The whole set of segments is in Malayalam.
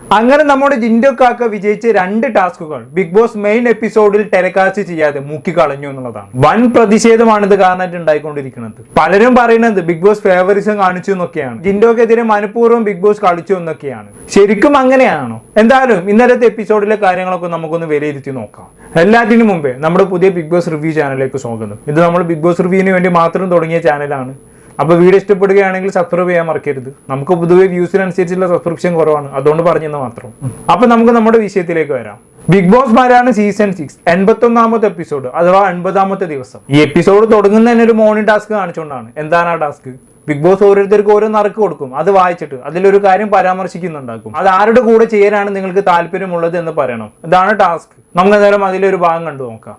അങ്ങനെ നമ്മുടെ ജിൻഡോ കാക്ക വിജയിച്ച രണ്ട് ടാസ്കുകൾ ബിഗ് ബോസ് മെയിൻ എപ്പിസോഡിൽ ടെലികാസ്റ്റ് ചെയ്യാതെ മുക്കിക്കളഞ്ഞു എന്നുള്ളതാണ്. വൻ പ്രതിഷേധമാണ് ഇത് കാരണമായിട്ട് ഉണ്ടായിക്കൊണ്ടിരിക്കുന്നത്. പലരും പറയുന്നത് ബിഗ് ബോസ് ഫേവറിസം കാണിച്ചു എന്നൊക്കെയാണ്. ജിൻഡോക്കെതിരെ മനഃപൂർവം ബിഗ് ബോസ് കളിച്ചു എന്നൊക്കെയാണ്. ശരിക്കും അങ്ങനെയാണോ? എന്തായാലും ഇന്നലത്തെ എപ്പിസോഡിലെ കാര്യങ്ങളൊക്കെ നമുക്കൊന്ന് വിലയിരുത്തി നോക്കാം. എല്ലാത്തിനും മുമ്പേ നമ്മുടെ പുതിയ ബിഗ് ബോസ് റിവ്യൂ ചാനലിലേക്ക് സ്വാഗതം. ഇത് നമ്മൾ ബിഗ് ബോസ് റിവ്യൂവിന് വേണ്ടി മാത്രം തുടങ്ങിയ ചാനലാണ്. അപ്പോൾ വീഡിയോ ഇഷ്ടപ്പെടുകയാണെങ്കിൽ സബ്സ്ക്രൈബ് ചെയ്യാൻ മറക്കരുത്. നമുക്ക് പൊതുവെ വ്യൂസിനനുസരിച്ചുള്ള സബ്സ്ക്രിപ്ഷൻ കുറവാണ്. അതുകൊണ്ട് പറഞ്ഞെന്ന് മാത്രം. അപ്പൊ നമുക്ക് നമ്മുടെ വിഷയത്തിലേക്ക് വരാം. ബിഗ് ബോസ് മാരാണ് സീസൺ സിക്സ് എൺപത്തൊന്നാമത്തെ എപ്പിസോഡ് അഥവാ എൺപതാമത്തെ ദിവസം. ഈ എപ്പിസോഡ് തുടങ്ങുന്ന തന്നെ ഒരു മോർണിംഗ് ടാസ്ക് കാണിച്ചുകൊണ്ടാണ്. എന്താണ് ആ ടാസ്ക് ബിഗ് ബോസ് ഓരോരുത്തർക്കും ഓരോ നറുക്ക് കൊടുക്കും. അത് വായിച്ചിട്ട്. അതിലൊരു കാര്യം പരാമർശിക്കുന്നുണ്ടാക്കും. അത് ആരുടെ കൂടെ ചെയ്യാനാണ് നിങ്ങൾക്ക് താല്പര്യമുള്ളത് എന്ന് പറയണം. ഇതാണ് ടാസ്ക്. നമുക്ക് എന്തായാലും അതിലൊരു ഭാഗം കണ്ടു നോക്കാം.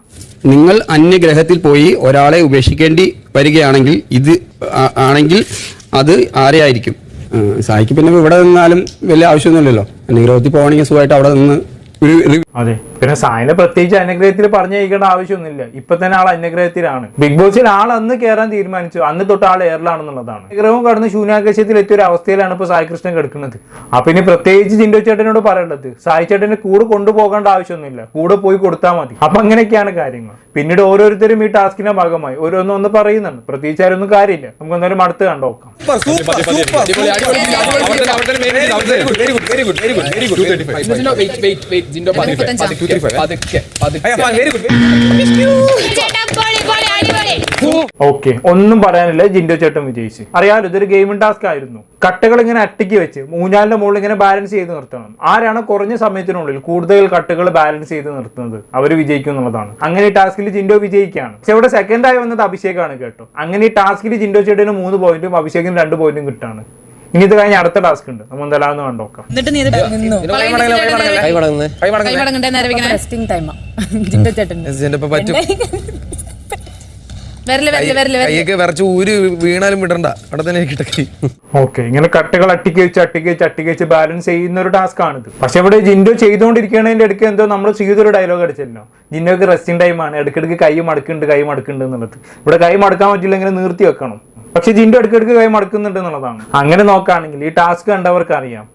നിങ്ങൾ അന്യഗ്രഹത്തിൽ പോയി ഒരാളെ ഉപേക്ഷിക്കേണ്ടി വരികയാണെങ്കിൽ ഇത് ആണെങ്കിൽ അത് ആരെയായിരിക്കും? സായിക്ക് പിന്നെ ഇവിടെ നിന്നാലും വലിയ ആവശ്യമൊന്നുമില്ലല്ലോ. അന്യഗ്രഹത്തിൽ പോകണമെങ്കിൽ സുഖമായിട്ട് അവിടെ നിന്ന് ഒരു അതെ പിന്നെ സായനെ പ്രത്യേകിച്ച് അന്യഗ്രഹത്തിൽ പറഞ്ഞു കഴിക്കേണ്ട ആവശ്യമൊന്നുമില്ല ഇപ്പൊ തന്നെ ആൾ അന്യഗ്രഹത്തിലാണ് ബിഗ് ബോസിൽ ആൾ അന്ന് കയറാൻ തീരുമാനിച്ചു അന്ന് തൊട്ട് ആൾ എയറിലാണെന്നുള്ളതാണ് ഗ്രഹവും കടന്ന് ശൂന്യാകാശത്തിൽ എത്തിയ ഒരു അവസ്ഥയിലാണ് ഇപ്പൊ സായി കൃഷ്ണൻ കിടക്കുന്നത് അപ്പൊ ഇനി പ്രത്യേകിച്ച് ജിൻഡോ ചേട്ടനോട് പറയേണ്ടത് സായി ചേട്ടന് കൂടെ കൊണ്ടുപോകേണ്ട ആവശ്യമൊന്നുമില്ല കൂടെ പോയി കൊടുത്താൽ മതി അപ്പൊ അങ്ങനെയൊക്കെയാണ് കാര്യങ്ങൾ പിന്നീട് ഓരോരുത്തരും ഈ ടാസ്കിന്റെ ഭാഗമായി ഓരോന്നും ഒന്ന് പറയുന്നുണ്ട് പ്രത്യേകിച്ച് ആരൊന്നും കാര്യമില്ല നമുക്ക് എന്തായാലും അടുത്ത് കണ്ടോക്കാം ചേട്ടാ പൊളി പൊളി അടിപൊളി ഓക്കെ ഒന്നും പറയാനില്ല ജിൻഡോ ചേട്ടൻ വിജയിച്ച് അറിയാമല്ലോ ഇതൊരു ഗെയിമിംഗ് ടാസ്ക് ആയിരുന്നു കട്ടകൾ ഇങ്ങനെ അട്ടിക്ക് വെച്ച് മൂഞ്ഞാലിന്റെ മുകളിൽ ഇങ്ങനെ ബാലൻസ് ചെയ്ത് നിർത്തണം ആരാണ് കുറഞ്ഞ സമയത്തിനുള്ളിൽ കൂടുതൽ കട്ടകൾ ബാലൻസ് ചെയ്ത് നിർത്തുന്നത് അവർ വിജയിക്കും എന്നുള്ളതാണ് അങ്ങനെ ഈ ടാസ്കിൽ ജിൻഡോ വിജയിക്കുകയാണ് പക്ഷെ ഇവിടെ സെക്കൻഡ് ആയി വന്നത് അഭിഷേകാണ് കേട്ടോ അങ്ങനെ ഈ ടാസ്കിൽ ജിൻഡോ ചേട്ടന് മൂന്ന് പോയിന്റും അഭിഷേകിന് രണ്ട് പോയിന്റും കിട്ടാണ് ഇനി ഇത് കഴിഞ്ഞ അടുത്ത ടാസ്ക് ഉണ്ട്. നമ്മൾ എന്തായാലും ഒന്ന് കണ്ടോക്കാം. എന്നിട്ട് നീ വിറച്ച് വിടണ്ട. അവിടെ തന്നെ ഓക്കെ ഇങ്ങനെ കട്ടുകൾ അട്ടിക്ക് വെച്ച് അട്ടിക്ക് വെച്ച് അട്ടിക്ക് വെച്ച് ബാലൻസ് ചെയ്യുന്ന ഒരു ടാസ്ക് ആണിത്. പക്ഷെ ഇവിടെ ജിൻഡോ ചെയ്തുകൊണ്ടിരിക്കുന്നതിന്റെ ഇടയ്ക്ക് എന്തോ നമ്മൾ ചെയ്തൊരു ഡയലോഗ് അടിച്ചല്ലോ. ജിൻഡോക്ക് റെസ്റ്റിംഗ് ടൈമാണ് ഇടയ്ക്കിടയ്ക്ക് കൈ മടക്കുന്നുണ്ട് കൈ മടക്കുന്നുണ്ട് എന്നുള്ളത്. ഇവിടെ കൈ മടക്കാൻ പറ്റില്ലെങ്കിൽ ഇങ്ങനെ നിർത്തി വെക്കണം. പക്ഷെ ജിൻഡോ ഇടയ്ക്കിടയ്ക്ക് കൈ മടക്കുന്നുണ്ട് എന്നുള്ളതാണ്. അങ്ങനെ നോക്കുകയാണെങ്കിൽ ഈ ടാസ്ക് കണ്ടവർക്ക് അറിയാം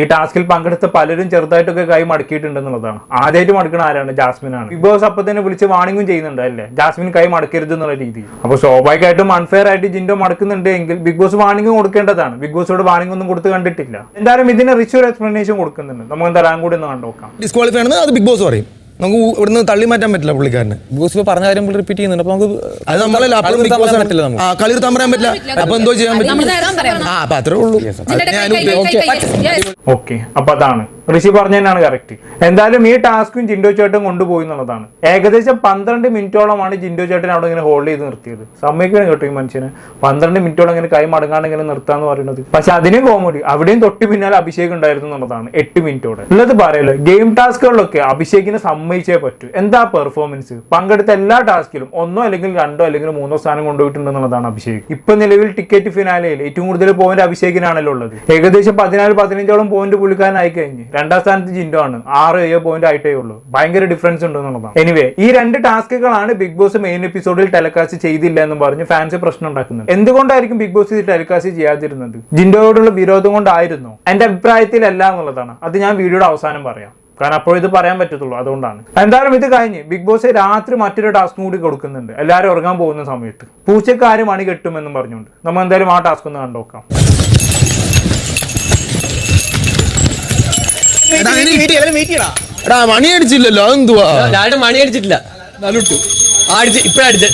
ഈ ടാസ്കിൽ പങ്കെടുത്ത പലരും ചെറുതായിട്ടൊക്കെ കൈ മടക്കിയിട്ടുണ്ട് എന്നുള്ളതാണ്. ആദ്യമായിട്ട് മടക്കുന്ന ആരാണ്? ജാസ്മിൻ ആണ് ബിഗ് ബോസ് അപ്പൊ തന്നെ വിളിച്ച് വാണിംഗും ചെയ്യുന്നുണ്ട് അല്ലേ? ജാസ്മിൻ കൈ മടക്കരുത് എന്നുള്ള രീതിയിൽ. അപ്പൊ സ്വാഭാവികമായിട്ടും അൺഫെയർ ആയിട്ട് ജിൻഡോ മടക്കുന്നുണ്ട് എങ്കിൽ ബിഗ് ബോസ് വാണിംഗ് കൊടുക്കേണ്ടതാണ്. ബിഗ് ബോസോട് വാണിംഗ് ഒന്നും കൊടുത്ത് കണ്ടിട്ടില്ല. എന്തായാലും ഇതിന് റിച്ച് ഒരു എക്സ്പ്ലനേഷൻ കൊടുക്കുന്നുണ്ട്. നമുക്ക് എന്തായാലും കൂടി ഒന്ന് കണ്ടു നോക്കാം ഡിസ്ക്വാളിഫൈ ആണ് അത് ബിഗ് ബോസ് പറയും. നമുക്ക് ഇവിടുന്ന് തള്ളി മാറ്റാൻ പറ്റില്ല പുള്ളിക്കാരന് ബോസ് ഇപ്പൊ പറഞ്ഞ കാര്യം റിപ്പീറ്റ് ചെയ്യുന്നുണ്ട് അപ്പൊ നമുക്ക് അത് നമ്മളല്ല അപ്പുറം കളി ബിഗ് ബോസ് പറ്റില്ല നമുക്ക് ആ കളി പറയാൻ പറ്റില്ല അപ്പൊ എന്തോ ചെയ്യാൻ പറ്റില്ല ആ അപ്പൊ അത്രേ ഉള്ളൂ. ഓക്കെ അപ്പൊ അതാണ് ഋഷി പറഞ്ഞ തന്നെയാണ് കറക്റ്റ് എന്തായാലും ഈ ടാസ്കും ജിൻഡോ ചേട്ടൻ കൊണ്ടുപോയി എന്നുള്ളതാണ്. ഏകദേശം പന്ത്രണ്ട് മിനിറ്റോളമാണ് ജിൻഡോ ചേട്ടൻ അവിടെ ഇങ്ങനെ ഹോൾഡ് ചെയ്ത് നിർത്തിയത്. സമ്മതിക്കണം കേട്ടോ ഈ മനുഷ്യന്. പന്ത്രണ്ട് മിനിറ്റോളം ഇങ്ങനെ കൈ മടങ്ങാണ്ട് ഇങ്ങനെ നിർത്താന്ന് പറയുന്നത്. പക്ഷെ അതിനും കോമഡി. അവിടെയും തൊട്ട് പിന്നാലെ അഭിഷേക് ഉണ്ടായിരുന്നു എന്നുള്ളതാണ്. എട്ട് മിനിറ്റോടെ. ഉള്ളത് പറയല്ലോ ഗെയിം ടാസ്കുകളിലൊക്കെ അഭിഷേകിനെ സമ്മതിച്ചേ പറ്റൂ. എന്താ പെർഫോമൻസ് പങ്കെടുത്ത എല്ലാ ടാസ്കിലും ഒന്നോ അല്ലെങ്കിൽ രണ്ടോ അല്ലെങ്കിൽ മൂന്നോ സ്ഥാനം കൊണ്ടുപോയിട്ടുണ്ട് എന്നുള്ളതാണ് അഭിഷേക്. ഇപ്പൊ നിലവിൽ ടിക്കറ്റ് ഫിനാലയിൽ ഏറ്റവും കൂടുതൽ പോയിന്റ് അഭിഷേകിനാണല്ലോ ഉള്ളത്. ഏകദേശം പതിനാല് പതിനഞ്ചോളം പോയിന്റ് പുള്ളിക്കാരനായി കഴിഞ്ഞ്. രണ്ടാം സ്ഥാനത്ത് ജിൻഡോ ആണ്. ആറ് ഏഴ് പോയിന്റ് ആയിട്ടേ ഉള്ളൂ. ഭയങ്കര ഡിഫറൻസ് ഉണ്ട് എന്നുള്ളതാണ്. എനിവേ ഈ രണ്ട് ടാസ്കുകളാണ് ബിഗ് ബോസ് മെയിൻ എപ്പിസോഡിൽ ടെലികാസ്റ്റ് ചെയ്തില്ല എന്ന് പറഞ്ഞ് ഫാൻസ് പ്രശ്നം ഉണ്ടാക്കുന്നത്. എന്തുകൊണ്ടായിരിക്കും ബിഗ് ബോസ് ഇത് ടെലികാസ്റ്റ് ചെയ്യാതിരുന്നത്? ജിൻഡോയോടുള്ള വിരോധം കൊണ്ടായിരുന്നു. എന്റെ അഭിപ്രായത്തിലല്ല എന്നുള്ളതാണ്. അത് ഞാൻ വീഡിയോയുടെ അവസാനം പറയാം. കാരണം അപ്പോൾ ഇത് പറയാൻ പറ്റത്തുള്ളൂ. അതുകൊണ്ടാണ്. എന്തായാലും ഇത് കഴിഞ്ഞ് ബിഗ് ബോസ് രാത്രി മറ്റൊരു ടാസ്ക് കൂടി കൊടുക്കുന്നുണ്ട്. എല്ലാവരും ഉറങ്ങാൻ പോകുന്ന സമയത്ത്. പൂച്ചക്കാരും മണി കെട്ടുമെന്നും പറഞ്ഞുകൊണ്ട്. നമ്മൾ എന്തായാലും ആ ടാസ്ക് ഒന്ന് കണ്ടോക്കാം. എടാ മണി അടിച്ചില്ലല്ലോ അതെന്തുവാ ഞാനും മണി അടിച്ചിട്ടില്ല അടിച്ച് ഇപ്പഴടിച്ച്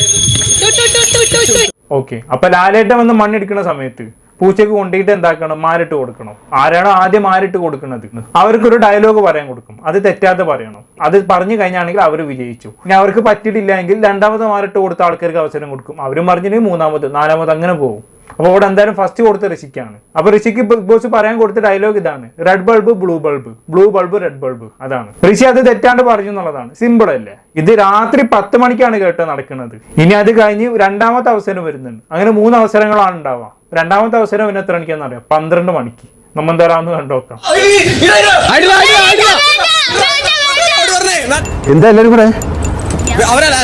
two, two, two, two, two, two. Okay അപ്പൊ ലാലേട്ടൻ വന്ന് മണ്ണെടുക്കുന്ന സമയത്ത് പൂച്ചക്ക് കൊണ്ടിട്ട് എന്താക്കണം? മാരിട്ട് കൊടുക്കണം. ആരാണോ ആദ്യം മാരിട്ട് കൊടുക്കുന്നത്? അവർക്കൊരു ഡയലോഗ് പറയാൻ കൊടുക്കും. അത് തെറ്റാതെ പറയണം. അത് പറഞ്ഞു കഴിഞ്ഞാണെങ്കിൽ അവർ വിജയിച്ചു. ഇനി അവർക്ക് പറ്റിയിട്ടില്ല എങ്കിൽ രണ്ടാമത് മാരിട്ട് കൊടുത്ത ആൾക്കാർക്ക് അവസരം കൊടുക്കും. അവരും പറഞ്ഞിട്ട് മൂന്നാമത് നാലാമത് അങ്ങനെ പോകും. അപ്പോൾ അവിടെ എന്തായാലും ഫസ്റ്റ് കൊടുത്ത ഋഷിക്കാണ്. അപ്പോൾ ഋഷിക്ക് ബിഗ് ബോസ് പറയാൻ കൊടുത്ത ഡയലോഗ് ഇതാണ്. Red bulb blue bulb blue bulb red bulb അതാണ്. ഋഷി അത് തെറ്റാണ്ട് പറഞ്ഞു എന്നുള്ളതാണ്. സിമ്പിൾ അല്ലേ? ഇത് രാത്രി പത്ത് മണിക്കാണ് കേട്ടോ നടക്കുന്നത്. ഇനി അത് കഴിഞ്ഞ് രണ്ടാമത്തെ അവസരം വരുന്നുണ്ട്. അങ്ങനെ മൂന്ന് അവസരങ്ങളാണ് ഉണ്ടാവുക. രണ്ടാമത്തെ അവസരം പിന്നെ എത്ര മണിക്കാന്ന് അറിയാം? പന്ത്രണ്ട് മണിക്ക്. നമ്മൾ എന്തായാലും കണ്ടോക്കാം എന്താ എല്ലാരും കൂടെ? അവരല്ല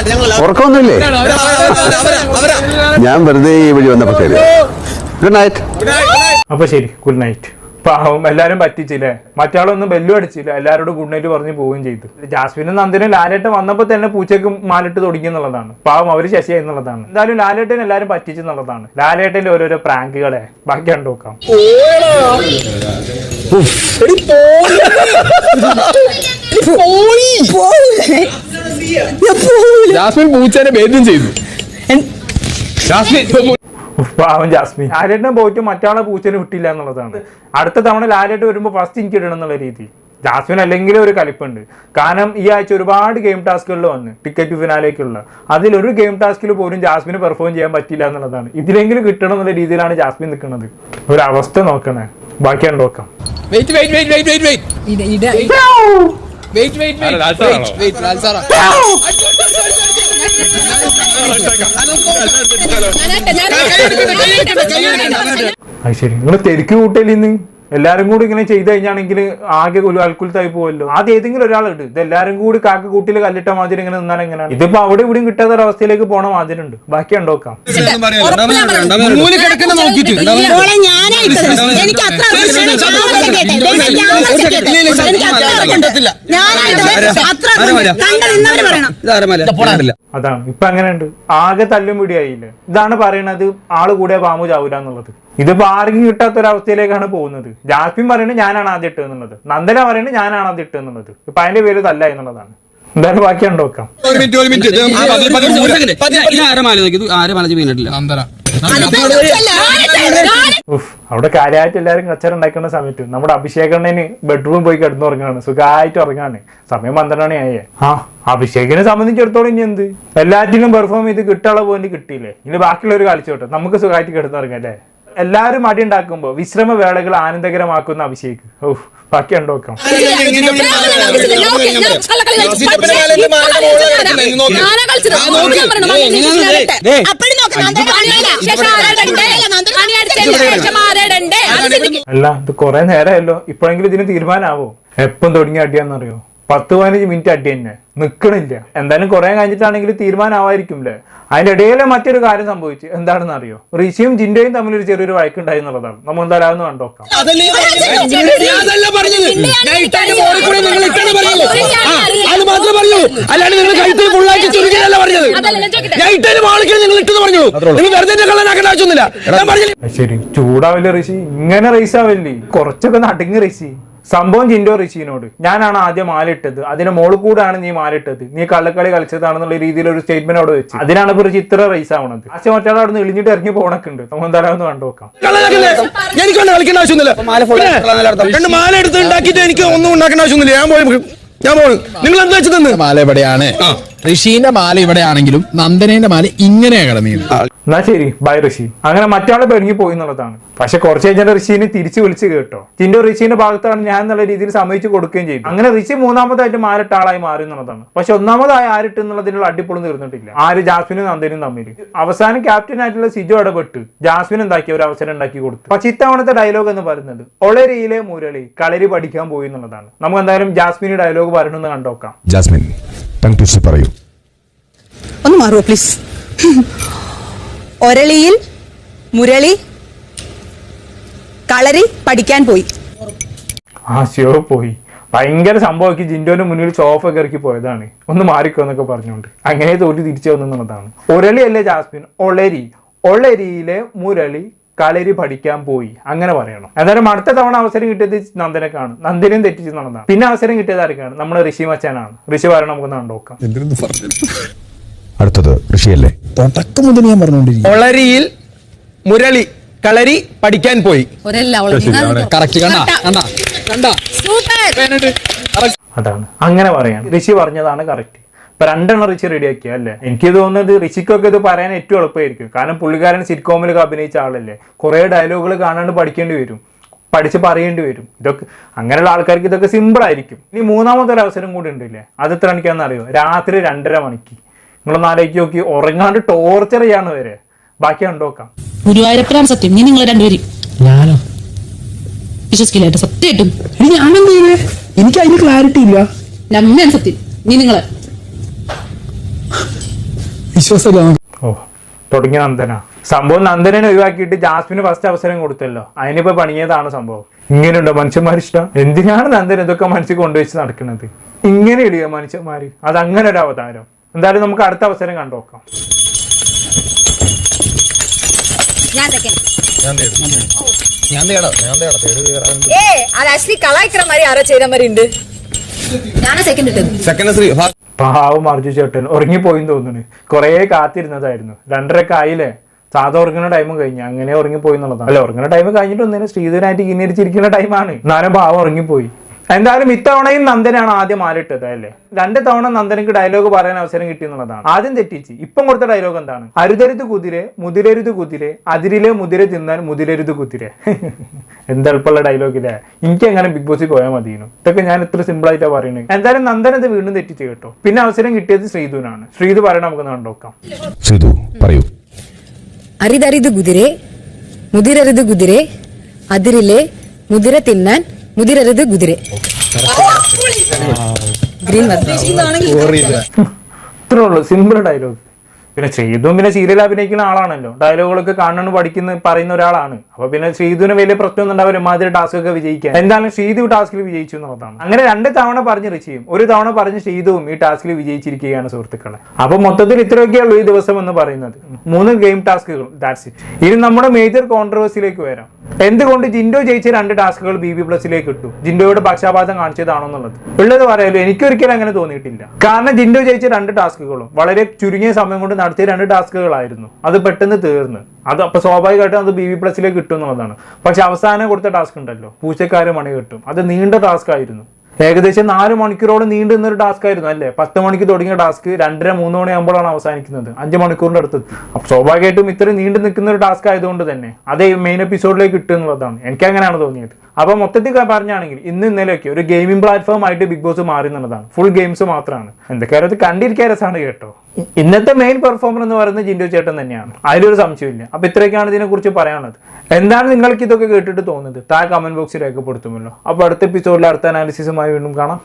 ഉറക്കമൊന്നുമില്ലേ. ഞാൻ വെറുതെ ഈ വഴി വന്നപ്പോ ശരി ഗുഡ് നൈറ്റ് അപ്പൊ ശരി ഗുഡ് നൈറ്റ് പാവം എല്ലാരും പറ്റിച്ചില്ലേ? മറ്റാളൊന്നും ബെല്ലും അടിച്ചില്ല. എല്ലാരോടും ഗുഡ് നൈറ്റ് പറഞ്ഞ് പോവുകയും ചെയ്തു. ജാസ്മിനും നന്ദിനും ലാലേട്ടൻ വന്നപ്പോ തന്നെ പൂച്ചയ്ക്ക് മാലിട്ട് തുടങ്ങി എന്നുള്ളതാണ്. പാവം അവർ ശശിയായി എന്നുള്ളതാണ്. എന്തായാലും ലാലേട്ടൻ എല്ലാരും പറ്റിച്ചെന്നുള്ളതാണ് ലാലേട്ടന്റെ ഓരോരോ പ്രാങ്കുകളെ ബാക്കി കണ്ടു നോക്കാം. ജാസ്മിൻ പൂച്ചേനെ ഭേദ്യം ചെയ്തു. ജാസ്മിൻ പാവം ജാസ്മിൻ. ലാലേട്ടൻ പോയിട്ട് മറ്റാളെ പൂച്ചനെ വിട്ടില്ല എന്നുള്ളതാണ്. അടുത്ത തവണ ലാലേട്ട് വരുമ്പോൾ ഫസ്റ്റ് എനിക്ക് ഇടണം എന്നുള്ള രീതി. ജാസ്മിൻ അല്ലെങ്കിൽ ഒരു കലിപ്പുണ്ട് കാരണം ഈ ആഴ്ച ഒരുപാട് ഗെയിം ടാസ്കുകളിൽ വന്ന് ടിക്കറ്റ് ഫിനാലേക്കുള്ള ഒരു ഗെയിം ടാസ്കിൽ പോലും ജാസ്മിന് പെർഫോം ചെയ്യാൻ പറ്റില്ല എന്നുള്ളതാണ്. ഇതിലെങ്കിലും കിട്ടണം എന്നുള്ള രീതിയിലാണ് ജാസ്മിൻ നിൽക്കുന്നത്. ഒരു അവസ്ഥ നോക്കണേ. ബാക്കിയാണ് നോക്കാം. Wait wait wait wait wait wait wait wait ലാൽസാറാണോ? Wait ലാൽസാറാ ശരി നിങ്ങൾ തെരുക്ക് കൂട്ടലിന്ന് എല്ലാരും കൂടി ഇങ്ങനെ ചെയ്ത് കഴിഞ്ഞാണെങ്കിൽ ആകെ ഒരു അൽക്കുലത്തായി പോവല്ലോ. ആദ്യം ഏതെങ്കിലും ഒരാൾ ഇട്ട് ഇത് എല്ലാരും കൂടി കാക്ക കൂട്ടിൽ കല്ലിട്ട മാതിരി ഇങ്ങനെ നിന്നാൽ എങ്ങനെയാണ്? ഇതിപ്പോ അവിടെ ഇവിടെയും കിട്ടാത്ത ഒരു അവസ്ഥയിലേക്ക് പോണ മാതിരി ഉണ്ട്. ബാക്കി ഉണ്ടോക്കാം അതാണ്. ഇപ്പൊ അങ്ങനെയുണ്ട് ആകെ തല്ലും പിടിയായില്ലേ. ഇതാണ് പറയണത് ആൾ കൂടെ പാമ്പു ചാവൂല എന്നുള്ളത് ഇതിപ്പോ ആർക്കും കിട്ടാത്ത ഒരു അവസ്ഥയിലേക്കാണ് പോകുന്നത്. ജാസ്മിൻ പറയുന്നത് ഞാനാണ് ആദ്യം ഇട്ടത് എന്നുള്ളത്. നന്ദന പറയുന്നത് ഞാനാണ് ആദ്യം ഇട്ടത് എന്നുള്ളത്. ഇപ്പൊ അതിന്റെ പേര് തല്ല എന്നുള്ളതാണ്. എന്തായാലും ഒരു മിനിറ്റ് ഒരു മിനിറ്റ്. വീണിട്ടില്ല നന്ദന. അവിടെ കാര്യമായിട്ട് എല്ലാവരും കച്ചറ ഉണ്ടാക്കുന്ന സമയത്ത് നമ്മുടെ അഭിഷേകണ്ണന് ബെഡ്റൂമിൽ പോയി കിടന്നുറങ്ങാണ്. സുഖമായിട്ട് ഉറങ്ങാണ്. സമയം പന്ത്രണ്ട് ആയേ ആ അഭിഷേകിനെ സംബന്ധിച്ചിടത്തോളം ഇനി എന്ത്? എല്ലാറ്റിനും പെർഫോം ചെയ്ത് കിട്ടാനുള്ള പോയിന്റ് കിട്ടിയില്ലേ? ഇനി ബാക്കിയുള്ളവർ കളിച്ചോട്ടെ നമുക്ക് സുഖമായിട്ട് കിടന്നുറങ്ങാം അല്ലേ? എല്ലാവരും അടി ഉണ്ടാക്കുമ്പോൾ വിശ്രമ വേളകൾ ആനന്ദകരമാക്കുന്ന അഭിഷേക് ഓ ബാക്കി ഉണ്ടോക്കാം അല്ല ഇത് കൊറേ നേരമല്ലോ ഇപ്പോഴെങ്കിലും ഇതിന് തീരുമാനാവോ എപ്പം തുടങ്ങി അടിയാന്നറിയോ പത്ത് പതിനഞ്ച് മിനിറ്റ് അടി തന്നെ നിക്കണില്ല എന്തായാലും കുറെ കഴിഞ്ഞിട്ടാണെങ്കിൽ തീരുമാനമായിരിക്കും അല്ലേ അതിന്റെ ഇടയിൽ മറ്റൊരു കാര്യം സംഭവിച്ചു എന്താണെന്ന് അറിയോ ഋഷിയും ജിൻഡയും തമ്മിൽ ഒരു ചെറിയൊരു വഴക്കുണ്ടായി എന്നുള്ളതാണ് നമ്മൾ എന്തായാലും കണ്ടോക്കാം ശരി ചൂടാവില്ല ഋഷി ഇങ്ങനെ റേസ് ആവില്ലേ കുറച്ചൊക്കെ നടുങ്ങി ഋഷി സംഭവം ജിൻഡോ റിച്ചിനോട് ഞാനാണ് ആദ്യം മാലിട്ടത്. അതിന് മോൾ കൂടാണ് നീ മാലിട്ടത്. നീ കള്ളക്കളി കളിച്ചതാണെന്നുള്ള രീതിയിൽ ഒരു സ്റ്റേറ്റ്മെന്റ് അവിടെ വെച്ച്. അതിനാണ് ഇപ്പൊ റിച്ച് ഇത്ര റേസ് ആവണത്. പക്ഷെ മറ്റാൾ അവിടെ നിന്ന് ഇളിഞ്ഞിട്ട് ഇറങ്ങി പോണൊക്കെ ഉണ്ട്. നമ്മൾ എന്തായാലും ഒന്ന് കണ്ടുവെക്കാം കള്ളനാക്കല്ലേ? എനിക്ക് കളിക്കേണ്ട ആവശ്യമൊന്നുമില്ല. മാല full പിന്നെ, അർത്ഥം. രണ്ട് മാല എടുത്ത് ഉണ്ടാക്കിയിട്ട് എനിക്ക് ഒന്നും ഉണ്ടാക്കേണ്ട ആവശ്യമൊന്നുമില്ല. ഞാൻ പോയി ഞാൻ പോണു നിങ്ങൾ എന്താ വെച്ചത് മാല ഇവിടെയാണ്. ഋഷീന്റെ മാല ഇവിടെയാണെങ്കിലും നന്ദനേന്റെ മാല ഇങ്ങനെ കിടന്നത് എന്നാ ശരി ബൈ ഋഷി. അങ്ങനെ മറ്റാളെ പെരുങ്ങി പോയി എന്നുള്ളതാണ്. പക്ഷെ കുറച്ച് കഴിഞ്ഞാൽ ഋഷിനെ തിരിച്ചു വിളിച്ച് കേട്ടോ. ജിൻഡോ ഋഷിന്റെ ഭാഗത്താണ് ഞാൻ എന്നുള്ള രീതിയിൽ സമ്മതിച്ചു കൊടുക്കുകയും ചെയ്തു. അങ്ങനെ ഋഷി മൂന്നാമതായിട്ട് മാറിട്ട ആളായി മാറി എന്നുള്ളതാണ്. പക്ഷെ ഒന്നാമതായി ആരിട്ട് എന്നുള്ളതിനുള്ള അടിപൊളി തീർന്നിട്ടില്ല ആര്? ജാസ്മിനും നന്ദനും തമ്മിൽ അവസാനം ക്യാപ്റ്റൻ ആയിട്ടുള്ള സിജു ഇടപെട്ട് ജാസ്മിൻ എന്താക്കി? ഒരു അവസരം ഉണ്ടാക്കി കൊടുത്തു. പക്ഷെ ഇത്തവണത്തെ ഡയലോഗ് എന്ന് പറയുന്നത് ഒളരിയിലെ മുരളി കളരി പഠിക്കാൻ പോയി എന്നുള്ളതാണ്. നമുക്ക് എന്തായാലും ജാസ്മിന് ഡയലോഗ് പറയണമെന്ന് കണ്ടോക്കാം. ജാസ്മിൻ. ടങ് ട്വിസ്റ്റ് പറയൂ. ഒന്ന് മാറുമോ പ്ലീസ് ഒരളിയിൽ മുരളി കളരി പഠിക്കാൻ പോയി. ആശയോ പോയി. ഭയങ്കര സംഭവമൊക്കെ ജിൻഡോന്റെ മുന്നിൽ സോഫൊക്കെ ഇറക്കി പോയതാണ്. ഒന്ന് മാറിക്കോ എന്നൊക്കെ പറഞ്ഞുകൊണ്ട്. അങ്ങനെ തോറ്റി തിരിച്ചു വന്നതാണ് ഒരളി അല്ലേ ജാസ്മിൻ? ഒളരി. ഒളരിയിലെ മുരളി കളരി പഠിക്കാൻ പോയി. അങ്ങനെ പറയണം. എന്തായാലും അടുത്ത തവണ അവസരം കിട്ടിയത് കാണും. നന്ദനും തെറ്റിച്ച് നടന്നതാണ്. പിന്നെ അവസരം കിട്ടിയത് ആർക്കാണ് നമ്മുടെ ഋഷി മച്ചാനാണ്. ഋഷി പറയണം നമുക്കൊന്ന് കണ്ടോക്കാം അടുത്തത് ഋഷിയല്ലേ? തുടക്കം മുതൽ ഞാൻ പറഞ്ഞുകൊണ്ടിരിക്കും ഒളരിയിൽ മുരളി കളരി പഠിക്കാൻ പോയി. അതാണ്. അങ്ങനെ പറയാം. ഋഷി പറഞ്ഞതാണ് കറക്റ്റ്. ഇപ്പൊ രണ്ടെണ്ണം റെഡി റെഡിയാക്കിയ അല്ലേ? എനിക്ക് തോന്നുന്നത് റിച്ചിക്കൊക്കെ ഇത് പറയാൻ ഏറ്റവും എളുപ്പമായിരിക്കും. കാരണം പുള്ളിക്കാരൻ സിറ്റ്കോമിലൊക്കെ അഭിനയിച്ച ആളല്ലേ? കുറെ ഡയലോഗുകൾ കാണാണ്ട് പഠിക്കേണ്ടി വരും. പഠിച്ച് പറയേണ്ടി വരും. ഇതൊക്കെ അങ്ങനെയുള്ള ആൾക്കാർക്ക് ഇതൊക്കെ സിമ്പിൾ ആയിരിക്കും. ഇനി മൂന്നാമത്തെ ഒരു അവസരം കൂടി ഉണ്ടല്ലേ? അത് എത്ര മണിക്കാന്ന് അറിയോ? രാത്രി രണ്ടര മണിക്ക്. നിങ്ങളൊന്ന് ആലോചിച്ച് നോക്കി ഉറങ്ങാണ്ട് ടോർച്ചർ ചെയ്യാണ് വരെ. ബാക്കി കണ്ടോക്കാം ഗുരുവായൂരപ്പനാണ് സത്യം. ഇനി നിങ്ങൾ രണ്ടുപേരും. ഞാനോ? വിശ്വസിക്കില്ലായിട്ട് സത്യമായിട്ടും. ഞാനെന്ത് എനിക്ക് അതിന് ക്ലാരിറ്റി ഇല്ല. നമ്മയാണ് സത്യം. നീ നിങ്ങളെ. വിശ്വാസമില്ല ഓ തുടങ്ങിയ നന്ദന. സംഭവം നന്ദനെ ഒഴിവാക്കിയിട്ട് ജാസ്മിന് ഫസ്റ്റ് അവസരം കൊടുത്തല്ലോ. അതിനിപ്പോ പണിയതാണ് സംഭവം. ഇങ്ങനെയുണ്ടോ മനുഷ്യന്മാർ ഇഷ്ടം എന്തിനാണ് നന്ദൻ ഇതൊക്കെ മനസ്സിൽ കൊണ്ടുവച്ച് നടക്കുന്നത്? ഇങ്ങനെ ഇടുക മനുഷ്യന്മാര്. അത് അങ്ങനെ ഒരു അവതാരം. എന്തായാലും നമുക്ക് അടുത്ത അവസരം കണ്ടുനോക്കാം സെക്കൻഡ് പാവം അർജു ചേട്ടൻ. ഉറങ്ങിപ്പോയിന്ന് തോന്നുന്നു. കുറേ കാത്തിരുന്നതായിരുന്നു. രണ്ടരക്ക് ആയില്ലേ സാധാ ഉറങ്ങുന്ന ടൈം കഴിഞ്ഞു. അങ്ങനെ ഉറങ്ങിപ്പോയി എന്നുള്ളതാണ്. അല്ല ഉറങ്ങുന്ന ടൈം കഴിഞ്ഞിട്ട് ഒന്നിനും ശ്രീധരനായിട്ട് ഇങ്ങനെ ഇരിച്ചിരിക്കുന്ന ടൈമാണ് എന്നാലും പാവം ഉറങ്ങിപ്പോയി. എന്തായാലും ഇത്തവണയും നന്ദനാണ് ആദ്യം ആലിട്ടത് അല്ലേ? രണ്ട് തവണ നന്ദനക്ക് ഡയലോഗ് പറയാൻ അവസരം കിട്ടി എന്നുള്ളതാണ് ആദ്യം തെറ്റിച്ച് ഇപ്പം കൊടുത്ത ഡയലോഗ് എന്താണ്? അരുതരുത് കുതിരെ മുതിരരുത് കുതിരെ അതിരിലെ മുതിര തിന്നാൻ മുതിരരുത് കുതിരെ. എന്തെളുപ്പമുള്ള ഡയലോഗില്ലേ എനിക്ക് എങ്ങനെ ബിഗ് ബോസിൽ പോയാൽ മതിയെന്നു. ഇതൊക്കെ ഞാൻ ഇത്ര സിമ്പിൾ ആയിട്ടാ പറയുന്നത് എന്തായാലും നന്ദൻ ഇത് വീണ്ടും തെറ്റിച്ച് കേട്ടോ. പിന്നെ അവസരം കിട്ടിയത് ശ്രീധുവിനാണ്. ശ്രീധു പറയണ നമുക്ക് കണ്ടോക്കാം ശ്രീധു പറയൂ. അരിതരിത് കുതിരെ മുതിരരുത് കുതിരെ അതിരിലെ മുതിര തിന്നാൻ മുതിരരുത് കുതിരെ ഗ്രീൻ ഇത്രേ ഉള്ളൂ. സിമ്പിൾ ഡയലോഗ് പിന്നെ ശ്രീധുവും പിന്നെ സീരിയൽ അഭിനയിക്കുന്ന ആളാണല്ലോ. ഡയലോഗുകളൊക്കെ കാണുന്നു പഠിക്കുന്ന പറയുന്ന ഒരാളാണ്. അപ്പൊ പിന്നെ ശ്രീധുവിന് വലിയ പ്രശ്നമൊന്നും ഉണ്ടാവില്ല മാതിരി ടാസ്ക് ഒക്കെ വിജയിക്കാൻ. എന്തായാലും ശ്രീധു ടാസ്കിൽ വിജയിച്ചു എന്നുള്ളതാണ്. അങ്ങനെ രണ്ട് തവണ പറഞ്ഞ് റിച്ചിയും ഒരു തവണ പറഞ്ഞ് ശ്രീധുവും ഈ ടാസ്കിൽ വിജയിച്ചിരിക്കുകയാണ് സുഹൃത്തുക്കളെ. അപ്പൊ മൊത്തത്തിൽ ഇത്രയൊക്കെയുള്ളൂ ഈ ദിവസം എന്ന് പറയുന്നത്. മൂന്ന് ഗെയിം ടാസ്കുകൾ ദാറ്റ്സ് ഇറ്റ് ഇനി നമ്മുടെ മേജർ കോൺട്രവേഴ്സിയിലേക്ക് വരാം. എന്തുകൊണ്ട് ജിൻഡോ ജയിച്ച രണ്ട് ടാസ്കുകൾ ബി ബി പ്ലസിലേക്ക് ഇട്ടു? ജിൻഡോയുടെ പക്ഷാപാതം കാണിച്ചതാണോ എന്നുള്ളത്. ഉള്ളത് പറയാലോ എനിക്കൊരിക്കലും അങ്ങനെ തോന്നിയിട്ടില്ല. കാരണം ജിൻഡോ ജയിച്ച രണ്ട് ടാസ്കുകളും വളരെ ചുരുങ്ങിയ സമയം കൊണ്ട് നടത്തിയ രണ്ട് ടാസ്കുകളായിരുന്നു. അത് പെട്ടെന്ന് തീർന്ന്. അത് അപ്പൊ സ്വാഭാവികമായിട്ടും അത് ബി വി പ്ലസിലേക്ക് കിട്ടും എന്നുള്ളതാണ്. പക്ഷെ അവസാനം കൊടുത്ത ടാസ്ക് ഉണ്ടല്ലോ. പൂച്ചക്കാരെ മണി കിട്ടും. അത് നീണ്ട ടാസ്ക് ആയിരുന്നു. ഏകദേശം നാല് മണിക്കൂറോളം നീണ്ടു നിന്നൊരു ടാസ്ക് ആയിരുന്നു അല്ലേ? പത്ത് മണിക്ക് തുടങ്ങിയ ടാസ്ക് രണ്ടര മൂന്ന് മണിയാകുമ്പോഴാണ് അവസാനിക്കുന്നത്. അഞ്ച് മണിക്കൂറിന്റെ അടുത്തെത്തി. അപ്പോൾ സ്വാഭാവികമായിട്ടും ഇത്രയും നീണ്ടു നിൽക്കുന്ന ഒരു ടാസ്ക് ആയതുകൊണ്ട് തന്നെ അതേ മെയിൻ എപ്പിസോഡിലേക്ക് കിട്ടും എന്നുള്ളതാണ്. എനിക്ക് അങ്ങനെയാണ് തോന്നിയത്. അപ്പൊ മൊത്തത്തിൽ പറഞ്ഞാണെങ്കിൽ ഇന്ന് ഇന്നലെയൊക്കെ ഒരു ഗെയിമിംഗ് പ്ലാറ്റ്ഫോം ആയിട്ട് ബിഗ് ബോസ് മാറി എന്നുള്ളതാണ്. ഫുൾ ഗെയിംസ് മാത്രമാണ് എന്തൊക്കെയാലും അത് കണ്ടിരിക്കാൻ രസമാണ് കേട്ടോ. ഇന്നത്തെ മെയിൻ പെർഫോമർ എന്ന് പറയുന്നത് ജിൻഡോ ചേട്ടൻ തന്നെയാണ്. അതിലൊരു സംശയമില്ല അപ്പൊ ഇത്രയൊക്കെയാണ് ഇതിനെ കുറിച്ച് പറയാനുള്ളത്. എന്താണ് നിങ്ങൾക്ക് ഇതൊക്കെ കേട്ടിട്ട് തോന്നുന്നത്? താഴെ കമന്റ് ബോക്സിൽ രേഖപ്പെടുത്തുമല്ലോ. അപ്പൊ അടുത്ത എപ്പിസോഡിൽ അടുത്ത അനാലിസിസുമായി വീണ്ടും കാണാം.